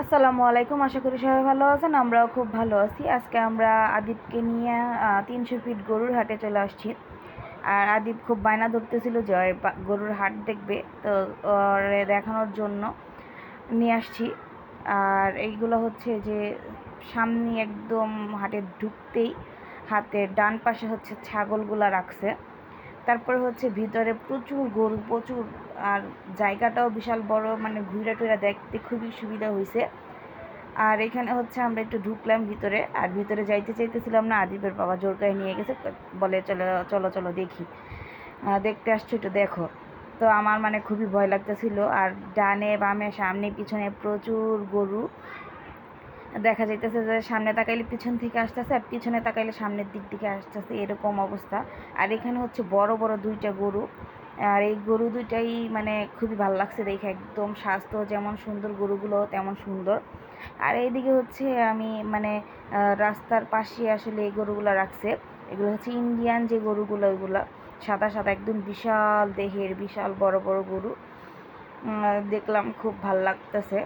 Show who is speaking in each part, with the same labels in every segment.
Speaker 1: আসসালামু আলাইকুম, আশা করি সবাই ভালো আছেন, আমরাও খুব ভালো আছি। আজকে আমরা আদিবকে নিয়ে তিনশো ফিট গরুর হাটে চলে আসছি। আর আদিব খুব বায়না ধরতেছিল যে, ওই গরুর হাট দেখবে। তো দেখানোর জন্য নিয়ে আসছি। আর এইগুলো হচ্ছে যে, সামনে একদম হাটে ঢুকতেই হাতের ডান পাশে হচ্ছে ছাগলগুলা রাখছে। তারপরে হচ্ছে ভিতরে প্রচুর গরু, প্রচুর, আর জায়গাটাও বিশাল বড় মানে ঘুরে টুরে দেখতে খুবই সুবিধা হয়েছে আর এখানে হচ্ছে আমরা একটু ঢুকলাম ভিতরে, আর ভিতরে যাইতে চাইতেছিলাম না আদিবের বাবা জোর করে নিয়ে গেছে, বলে চলো চলো চলো দেখি। দেখতে আসছো একটু দেখো। তো আমার মানে খুবই ভয় লাগতেছিল, আর ডানে বামে সামনে পিছনে প্রচুর গরু। দেখা যাইতেছে যে সামনে তাকাইলে পিছন থেকে আসতেছে আর পিছনে তাকাইলে সামনের দিক থেকে আসতেছে, এরকম অবস্থা। আর এখানে হচ্ছে বড় বড় দুইটা গরু। আর এই গরু দুইটাই মানে খুবই ভালো লাগছে দেখে, একদম স্বাস্থ্য যেমন সুন্দর গরুগুলো তেমন সুন্দর। আর এইদিকে হচ্ছে আমি মানে রাস্তার পাশে আসলে এই গরুগুলো রাখছে। এগুলো হচ্ছে ইন্ডিয়ান যে গরুগুলো ওইগুলো সাদা সাদা, একদম বিশাল দেহের বিশাল বড় বড় গরু। দেখলাম খুব ভালো লাগতেছে।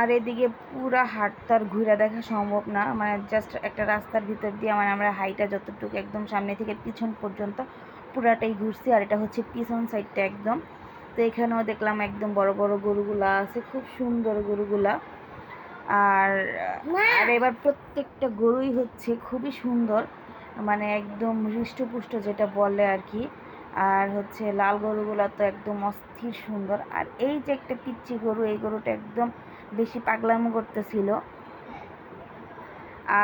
Speaker 1: আর এদিকে পুরা হাটটা আর ঘুরে দেখা সম্ভব না। মানে জাস্ট একটা রাস্তার ভিতর দিয়ে মানে আমরা হাইটা যতটুকু একদম সামনে থেকে পিছন পর্যন্ত পুরাটাই ঘুরছি। আর এটা হচ্ছে পিছন সাইডটা একদম। তো এখানেও দেখলাম একদম বড় বড় গরুগুলা আছে, খুব সুন্দর গরুগুলা। আর আর এবার প্রত্যেকটা গরুই হচ্ছে খুবই সুন্দর। মানে একদম হৃষ্টপুষ্ট যেটা বলে আর কি। আর হচ্ছে লাল গরুগুলা তো একদম অস্থির সুন্দর। আর এই যে একটা পিচ্ছি গরু, এই গরুটা একদম বেশি পাগলামো করতেছিল।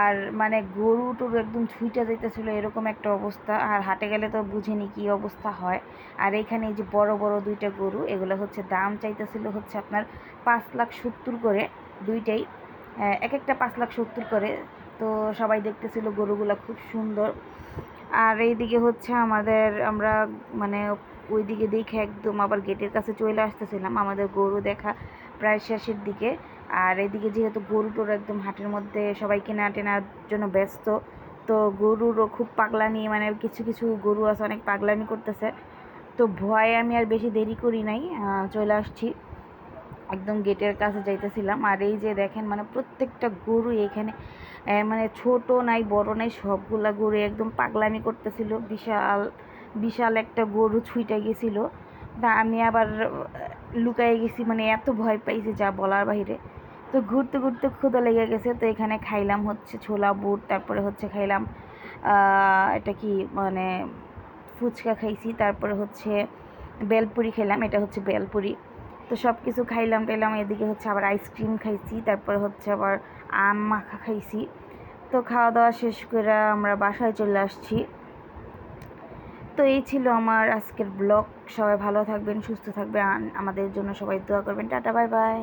Speaker 1: আর মানে গরু টরু একদম ছুইটা যাইতেছিল এরকম একটা অবস্থা। আর হাটে গেলে তো বুঝিনি কি অবস্থা হয়। আর এখানে এই যে বড় বড় দুইটা গরু, এগুলো হচ্ছে দাম চাইতেছিল হচ্ছে আপনার পাঁচ লাখ সত্তর করে দুইটাই। এক একটা পাঁচ লাখ সত্তর করে। তো সবাই দেখতেছিল গরুগুলো খুব সুন্দর। আর এইদিকে হচ্ছে আমাদের আমরা মানে ওইদিকে দেখে একদম আবার গেটের কাছে চলে আসতেছিলাম। আমাদের গরু দেখা প্রায় শেষের দিকে। আর এদিকে যেহেতু গরু টরু একদম হাটের মধ্যে সবাই কেনা টেনার জন্য ব্যস্ত, তো গরুরও খুব পাগলামি মানে কিছু কিছু গরু আছে অনেক পাগলামি করতেছে। তো ভয়ে আমি আর বেশি দেরি করি নাই চলে আসছি। একদম গেটের কাছে যাইতেছিলাম। আর এই যে দেখেন মানে প্রত্যেকটা গরু এখানে মানে ছোট নাই, বড় নাই, সবগুলা গরু একদম পাগলামি করতেছিল। বিশাল বিশাল একটা গরু ছুঁইটা গেছিল। তা আমি আবার লুকায়ে গেছি মানে এত ভয় পাইছি যা বলার বাইরে তো ঘুরতে ঘুরতে ক্ষুদা লেগে গেছে, তো এখানে খাইলাম হচ্ছে ছোলা, বুট, তারপরে হচ্ছে খাইলাম এটা কি মানে ফুচকা খাইছি, তারপরে হচ্ছে বেলপুরি খেলাম এটা হচ্ছে বেলপুরি। তো সব কিছু খাইলাম টাইলাম, এদিকে হচ্ছে আবার আইসক্রিম খাইছি, তারপরে হচ্ছে আবার আম মাখা খাইছি। তো খাওয়া দাওয়া শেষ করে আমরা বাসায় চলে আসছি। তো এই ছিল আমার আজকের ব্লগ। সবাই ভালো থাকবেন, সুস্থ থাকবেন। আমাদের জন্য সবাই দোয়া করবেন। টাটা, বাই বাই।